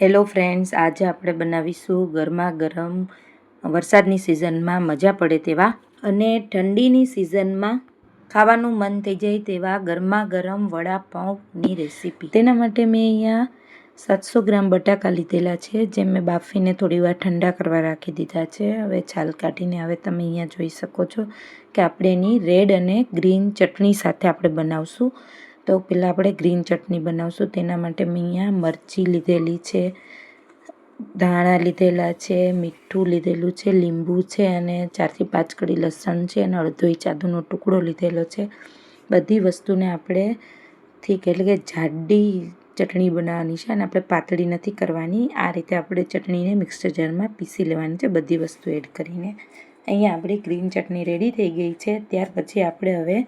Hello friends આજે આપણે બનાવીશું ગરમા ગરમ વરસાદની સિઝનમાં મજા પડે તેવા અને ઠંડીની સિઝનમાં ખાવાનું મન થઈ જાય તેવા ગરમા ગરમ વડાપાઉંની રેસીપી તેના માટે મેં અહીંયા સાતસો ગ્રામ બટાકા લીધેલા છે જે મેં બાફીને થોડી વાર ઠંડા કરવા રાખી દીધા છે. હવે છાલ કાઢીને હવે તમે અહીંયા જોઈ શકો છો કે આપણે એની રેડ અને ગ્રીન ચટણી સાથે આપણે બનાવશું. તો પહેલાં આપણે ગ્રીન ચટણી બનાવશું. તેના માટે મેં અહીંયા મરચી લીધેલી છે, ધાણા લીધેલા છે, મીઠું લીધેલું છે, લીંબુ છે અને ચારથી પાંચ કડી લસણ છે અને અડધો ઇંચ ટુકડો લીધેલો છે. બધી વસ્તુને આપણે ઠીક એટલે કે જાડી ચટણી બનાવવાની છે અને આપણે પાતળી નથી કરવાની. આ રીતે આપણે ચટણીને મિક્સર જારમાં પીસી લેવાની છે, બધી વસ્તુ એડ કરીને. અહીંયા આપણી ગ્રીન ચટણી રેડી થઈ ગઈ છે. ત્યાર પછી આપણે હવે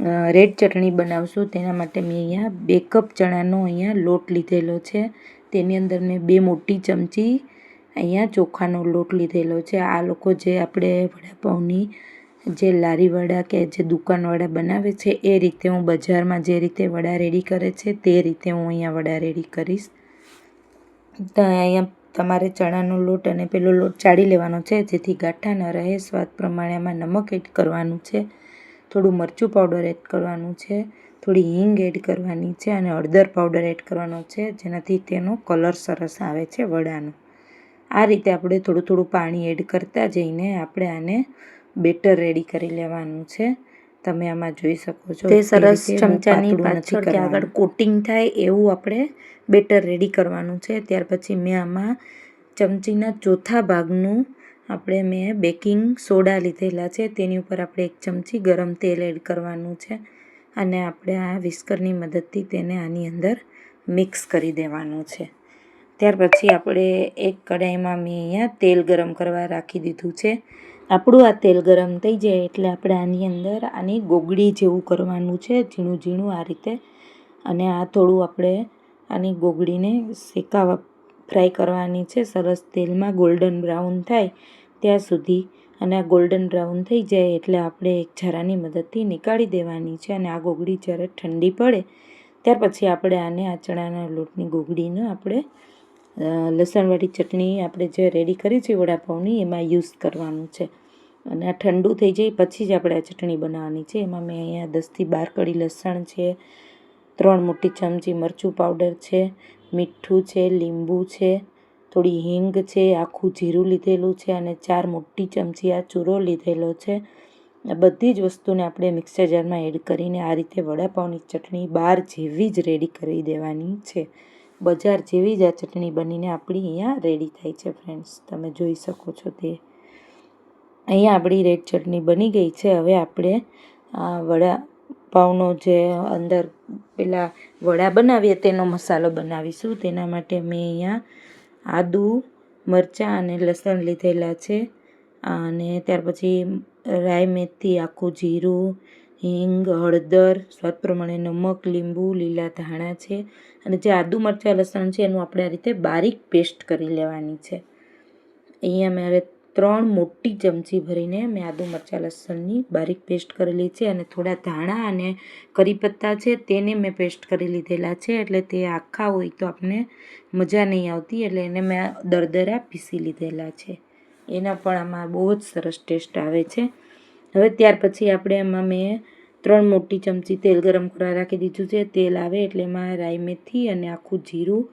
રેડ ચટણી બનાવશું તેના માટે મેં અહીંયા બે કપ ચણાનો અહીંયા લોટ લીધેલો છે. તેની અંદર મેં બે મોટી ચમચી અહીંયા ચોખાનો લોટ લીધેલો છે. આ લોકો જે આપણે વડાપાઉંની જે લારીવાળા કે જે દુકાનવાળા બનાવે છે, એ રીતે હું બજારમાં જે રીતે વડા રેડી કરે છે, તે રીતે હું અહીંયા વડા રેડી કરીશ. તો અહીંયા તમારે ચણાનો લોટ અને પેલો લોટ ચાળી લેવાનો છે, જેથી ગાંઠા ન રહે, સ્વાદ પ્રમાણે આમાં નમક એડ કરવાનું છે. થોડું મરચું પાવડર એડ કરવાનું છે થોડી હિંગ એડ કરવાની છે અને હળદર પાવડર એડ કરવાનો છે જેનાથી તેનો કલર સરસ આવે છે વડાનો. આ રીતે આપણે થોડું થોડું પાણી એડ કરતા જઈને આપણે આને બેટર રેડી કરી લેવાનું છે. તમે આમાં જોઈ શકો છો તે સરસ ચમચાની પાછળ કે આગળ કોટિંગ થાય એવું આપણે બેટર રેડી કરવાનું છે. ત્યાર પછી મેં આમાં ચમચીના ચોથા ભાગનું આપણે મેં બેકિંગ સોડા લીધેલા છે, તેની ઉપર આપણે એક ચમચી ગરમ તેલ એડ કરવાનું છે અને આપણે આ વિસ્કરની મદદથી તેને આની અંદર મિક્સ કરી દેવાનું છે. ત્યાર પછી આપણે એક કઢાઈમાં મેં અહીંયા તેલ ગરમ કરવા રાખી દીધું છે. આપણું આ તેલ ગરમ થઈ જાય એટલે આપણે આની અંદર આની ગોગડી જેવું કરવાનું છે, ઝીણું ઝીણું આ રીતે. અને આ થોડું આપણે આની ગોગડીને શેકાવા ફ્રાય કરવાની છે, સરસ તેલમાં ગોલ્ડન બ્રાઉન થાય ત્યાં સુધી અને આ ગોલ્ડન બ્રાઉન થઈ જાય એટલે આપણે એક જરાની મદદથી નીકાળી દેવાની છે અને આ ગોગડી જ્યારે ઠંડી પડે, ત્યાર પછી આપણે આને આ ચણાના લોટની ગોગડીને આપણે લસણવાળી ચટણી આપણે જે રેડી કરી છે વડાપાઉંની એમાં યુઝ કરવાનું છે. અને આ ઠંડુ થઈ જાય પછી જ આપણે આ ચટણી બનાવવાની છે. એમાં મેં અહીંયા દસથી બાર કડી લસણ છે, ત્રણ મોટી ચમચી મરચું પાવડર છે, મીઠું છે, લીંબુ છે થોડી હિંગ છે, આખું જીરું લીધેલું છે અને ચાર મોટી ચમચી આ ચૂરો લીધેલો છે. આ બધી જ વસ્તુને આપણે મિક્સર જારમાં એડ કરીને આ રીતે વડાપાઉંની ચટણી બહાર જેવી જ રેડી કરી દેવાની છે. બજાર જેવી જ આ ચટણી બનીને આપણી અહીંયા રેડી થાય છે ફ્રેન્ડ્સ. તમે જોઈ શકો છો તે. અહીંયા આપણી રેડ ચટણી બની ગઈ છે. હવે આપણે આ વડાપાઉંનો જે અંદર પેલા વડા બનાવીએ તેનો મસાલો બનાવીશું. તેના માટે મેં અહીંયા આદું, મરચાં અને લસણ લીધેલા છે. અને ત્યાર પછી રાઈ, મેથી, આખું જીરું, હિંગ, હળદર, સ્વાદ પ્રમાણે નમક, લીંબુ, લીલા ધાણા છે. અને જે આદુ, મરચાં, લસણ છે, એનું આપણે આ રીતે બારીક પેસ્ટ કરી લેવાની છે. અહીંયા મારે ત્રણ મોટી ચમચી ભરીને મેં આદુ મરચાં લસણની બારીક પેસ્ટ કરેલી છે અને થોડા ધાણા અને કરીપત્તા છે તેને મેં પેસ્ટ કરી લીધેલા છે એટલે તે આખા હોય તો આપણે મજા નહીં આવતી એટલે એને મેં દરદરા પીસી લીધેલા છે. એના પણ આમાં બહુ જ સરસ ટેસ્ટ આવે છે. હવે ત્યાર પછી આપણે એમાં મેં ત્રણ મોટી ચમચી તેલ ગરમ કરવા રાખી દીધું છે. તેલ આવે એટલે એમાં રાઈ મેથી અને આખું જીરું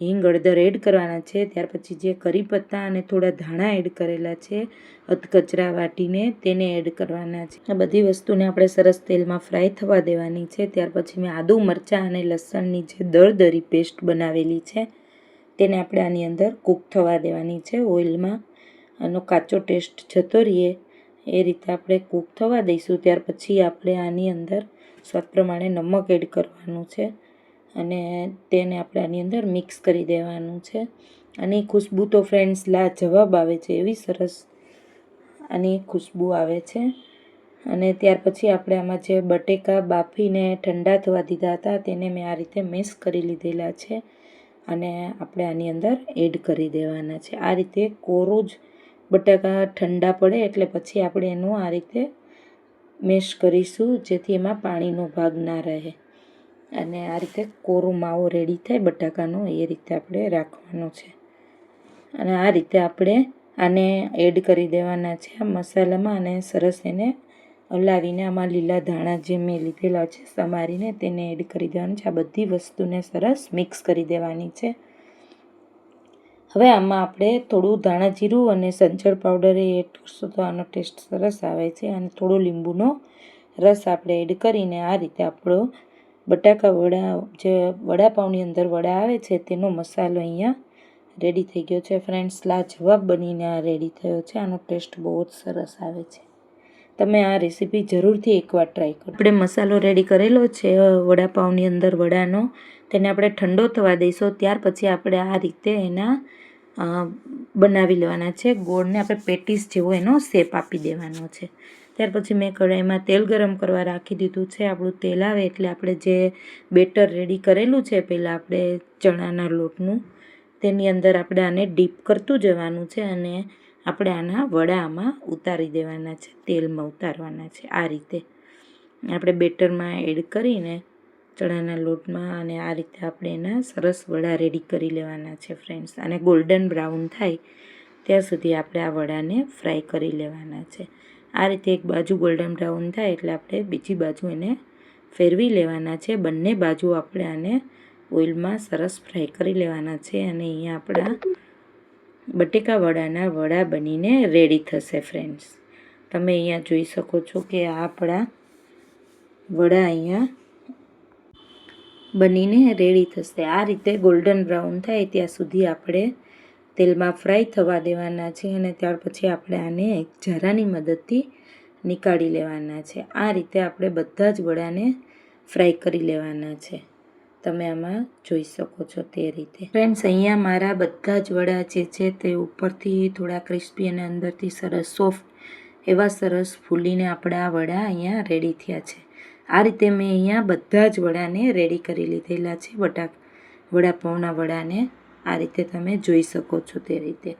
હિંગ હળદર એડ કરવાના છે, ત્યાર પછી જે કરી પત્તા અને થોડા ધાણા એડ કરેલા છે, અધકચરા વાટીને તેને એડ કરવાના છે. આ બધી વસ્તુને આપણે સરસ તેલમાં ફ્રાય થવા દેવાની છે, ત્યાર પછી મેં આદુ, મરચાં અને લસણની જે દરદરી પેસ્ટ બનાવેલી છે, તેને આપણે આની અંદર કૂક થવા દેવાની છે ઓઇલમાં. આનો કાચો ટેસ્ટ જતો રહીએ, એ રીતે આપણે કૂક થવા દઈશું, ત્યાર પછી આપણે આની અંદર સ્વાદ પ્રમાણે નમક એડ કરવાનું છે. અને તેને આપણે આની અંદર મિક્સ કરી દેવાનું છે. અને ખુશ્બુ તો ફ્રેન્ડ્સ લા જવાબ આવે છે એવી સરસ આની ખુશ્બુ આવે છે. અને ત્યાર પછી આપણે આમાં જે બટેકા બાફીને ઠંડા થવા દીધા હતા તેને મેં આ રીતે મિક્સ કરી લીધેલા છે. અને આપણે આની અંદર એડ કરી દેવાના છે. આ રીતે કોરો જ બટાકા ઠંડા પડે એટલે પછી આપણે એનું આ રીતે મેશ કરીશું જેથી એમાં પાણીનો ભાગ ના રહે. અને આ રીતે કોરો માવો રેડી થાય, બટાકાનો, એ રીતે આપણે રાખવાનો છે. અને આ રીતે આપણે આને એડ કરી દેવાના છે આ મસાલામાં અને સરસ એને હલાવીને આમાં લીલા ધાણા જે મેં લીધેલા છે, સમારીને તેને એડ કરી દેવાનું છે. આ બધી વસ્તુને સરસ મિક્સ કરી દેવાની છે. હવે આમાં આપણે થોડું ધાણા જીરું અને સંચળ પાવડર એડ કરશું તો આનો ટેસ્ટ સરસ આવે છે. અને થોડો લીંબુનો રસ આપણે એડ કરીને આ રીતે આપણો બટાકા વડા, જે વડાપાઉંની અંદર વડા આવે છે, તેનો મસાલો અહીંયા રેડી થઈ ગયો છે. ફ્રેન્ડ્સ લાજવાબ બનીને આ રેડી થયો છે. આનો ટેસ્ટ બહુ જ સરસ આવે છે. તમે આ રેસીપી જરૂરથી એકવાર ટ્રાય કરો. આપણે મસાલો રેડી કરેલો છે વડાપાઉંની અંદર વડાનો. તેને આપણે ઠંડો થવા દઈશું. ત્યાર પછી આપણે આ રીતે એના બનાવી લેવાના છે. ગોળને આપણે પેટીસ જેવો એનો શેપ આપી દેવાનો છે. ત્યાર પછી મેં કઢાઈમાં તેલ ગરમ કરવા રાખી દીધું છે. આપણું તેલ આવે એટલે આપણે જે બેટર રેડી કરેલું છે, પહેલાં આપણે ચણાના લોટનું, તેની અંદર આપણે આને ડીપ કરતું જવાનું છે અને આપણે આના વડા આમાં ઉતારી દેવાના છે, તેલમાં ઉતારવાના છે, આ રીતે. આપણે બેટરમાં એડ કરીને ચણાના લોટમાં અને આ રીતે આપણે એના સરસ વડા રેડી કરી લેવાના છે, ફ્રેન્ડ્સ. અને ગોલ્ડન બ્રાઉન થાય, ત્યાં સુધી આપણે આ વડાને ફ્રાય કરી લેવાના છે. આ રીતે એક બાજુ ગોલ્ડન બ્રાઉન થાય એટલે આપણે બીજી બાજુ એને ફેરવી લેવાના છે. બંને બાજુ આપણે આને ઓઇલમાં સરસ ફ્રાય કરી લેવાના છે અને અહીંયા આપણા બટેકા વડાના વડા બનીને રેડી થશે ફ્રેન્ડ્સ તમે અહીંયા જોઈ શકો છો કે આ આપણા વડા અહીંયા બનીને રેડી થશે. આ રીતે ગોલ્ડન બ્રાઉન થાય ત્યાં સુધી આપણે તેલમાં ફ્રાય થવા દેવાના છે અને ત્યાર પછી આપણે આને એક જરાની મદદથી નીકાળી લેવાના છે. આ રીતે આપણે બધા જ વડાને ફ્રાય કરી લેવાના છે. તમે આમાં જોઈ શકો છો તે રીતે. ફ્રેન્ડ્સ, અહીંયા મારા બધા જ વડા જે છે તે ઉપરથી થોડા ક્રિસ્પી અને અંદરથી સરસ સોફ્ટ એવા સરસ ફૂલીને આપણા વડા અહીંયા રેડી થયા છે. આ રીતે મેં અહીંયા બધા જ વડાને રેડી કરી લીધેલા છે. બટાક વડાપાઉંના વડાને આ રીતે તમે જોઈ શકો છો તે રીતે.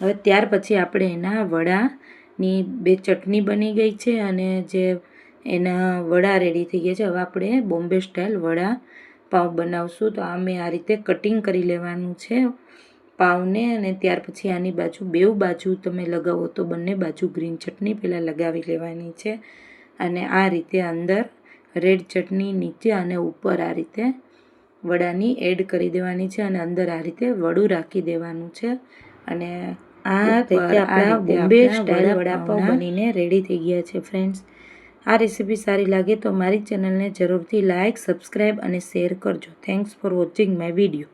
હવે ત્યાર પછી આપણે એના વડાની બે ચટણી બની ગઈ છે અને જે એના વડા રેડી થઈ ગયા છે. હવે આપણે બોમ્બે સ્ટાઇલ વડા પાઉં બનાવશું. તો આ મેં આ રીતે કટિંગ કરી લેવાનું છે પાઉંને અને ત્યાર પછી આની બાજુ બેઉ બાજુ તમે લગાવો તો બંને બાજુ ગ્રીન ચટણી પહેલાં લગાવી લેવાની છે અને આ રીતે અંદર રેડ ચટણી નીચે અને ઉપર આ રીતે વડાની એડ કરી દેવાની છે અને અંદર આ રીતે વડું રાખી દેવાનું છે. અને આ રીતે આપણા બોમ્બે સ્ટાઇલ વડાપાઉં બનીને રેડી થઈ ગયા છે ફ્રેન્ડ્સ આ રેસીપી સારી લાગે તો મારી ચેનલને જરૂરથી લાઇક સબસ્ક્રાઈબ અને શેર કરજો. Thanks for watching my video